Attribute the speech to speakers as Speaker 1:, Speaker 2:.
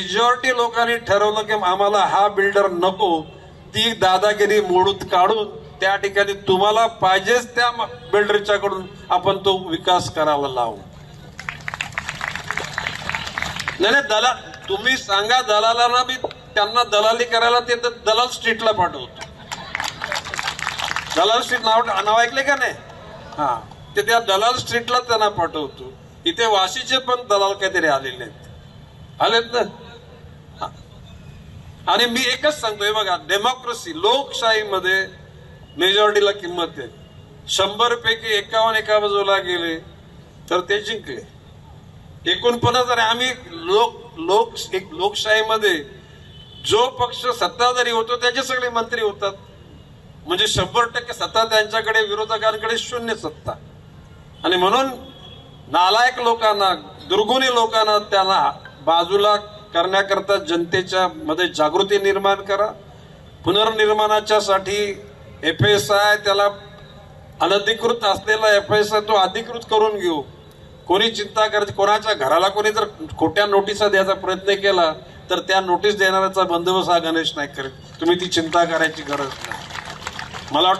Speaker 1: Majority लोकांनी ठरवलं की आम्हाला हा बिल्डर नको ती दादागिरी मोडूत काढून त्या ठिकाणी तुम्हाला पाहिजेच त्या बिल्डरच्या कडून आपण तो विकास करायला लावू. नाही नाही दलाल तुम्ही सांगा दलालांना मी त्यांना दलाली करायला ते दलाल स्ट्रीटला पाठवतो. दलाल स्ट्रीट नाव नाव ऐकले का नाही? हा ते त्या दलाल स्ट्रीटला त्यांना पाठवतो. इथे वाशीचे पण दलाल काहीतरी आलेले आहेत. आलेत ना? आणि मी एकच सांगतोय बघा डेमोक्रेसी लोकशाहीमध्ये मेजॉरिटीला किंमत आहे. शंभर पैकी एकावन्न एका बाजूला गेले तर ते जिंकले. एकोणपन्नास आणि आम्ही लोक लोक एक लोकशाहीमध्ये जो पक्ष सत्ताधारी होतो त्याचे सगळे मंत्री होतात. म्हणजे शंभर टक्के सत्ता त्यांच्याकडे विरोधकांकडे शून्य सत्ता. आणि म्हणून नालायक लोकांना दुर्गुणी लोकांना त्यांना बाजूला करण्याकरता जनतेच्या मध्ये जागृती निर्माण करा. पुनर्निर्माणाच्या साठी एफ एस आय त्याला अनधिकृत असलेला एफ एस आय तो अधिकृत करून घेऊ. कोणी चिंता करायची कोणाच्या घराला कोणी जर खोट्या नोटिसा द्यायचा प्रयत्न केला तर त्या नोटीस देणाऱ्याचा बंदोबस्त हा गणेश नाईक करेल. तुम्ही ती चिंता करायची गरज नाही. मला वाटतं